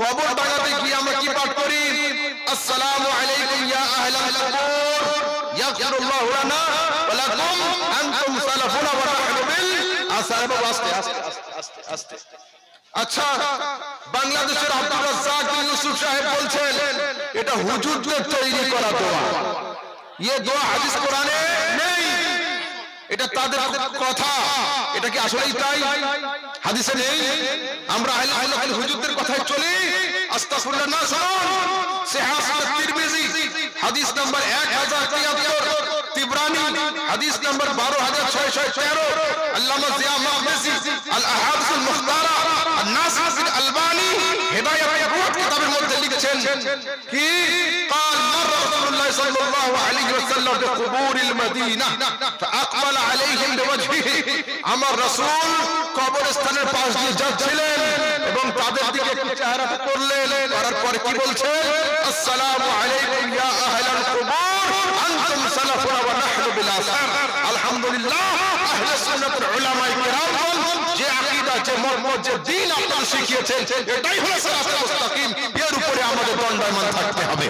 কবর ডাঙাতে গিয়ে আমরা কি পাঠ করি? আসসালামু আলাইকুম ইয়া আহলাল কবর। ইয়াগফিরুল্লাহু লানা ওয়া লাকুম। আনতুম সালাফুনা ওয়া নাহনু বিল। আসার আস্তে আস্তে আস্তে আচ্ছা বাংলাদেশের আব্দুল রাজ্জাক ইউসুফ সাহেব বলছেন, এটা হুজুরদের তৈরি করা দোয়া। ইয়ে দোয়া হাদিস কোরআনে নেই। এটা তাদের কথা। এটা কি আসলেই তাই? হাদিসে নেই? আমরা আহলে আহলে চলি আস্তাগফিরুল্লাহ না শুনুন সিহাহ তিরমিজি হাদিস নাম্বার 1073 তিবরানি হাদিস নাম্বার 12613 আল্লামা জিয়া মাহমেসি আল আহাদিস আল মুখতারা الناصر بن الباني هدايه الروح কিতাবের মধ্যে লিখেছেন কি قال مر رسول الله صلى الله عليه وسلم بقبور المدينه فاقبل عليهم بوجهه আমার রাসূল কবরস্থানের পাশ দিয়ে যাচ্ছিলেন এবং তাদের দিকে চেহারা করলেন করার পরে কি বলছে? আসসালামু আলাইকুম ইয়া আহলাল কুবুর, আনতুম ওয়া নাহনু বিল আসার। আলহামদুলিল্লাহ, আহলে সুন্নাতের উলামা যে আকীদা, যে মর্ম যে দ্বীন আপনারা শিখিয়েছেন, এটাই হলো মুস্তাকিম। এর উপরে আমাদের দণ্ডায়মান থাকতে হবে।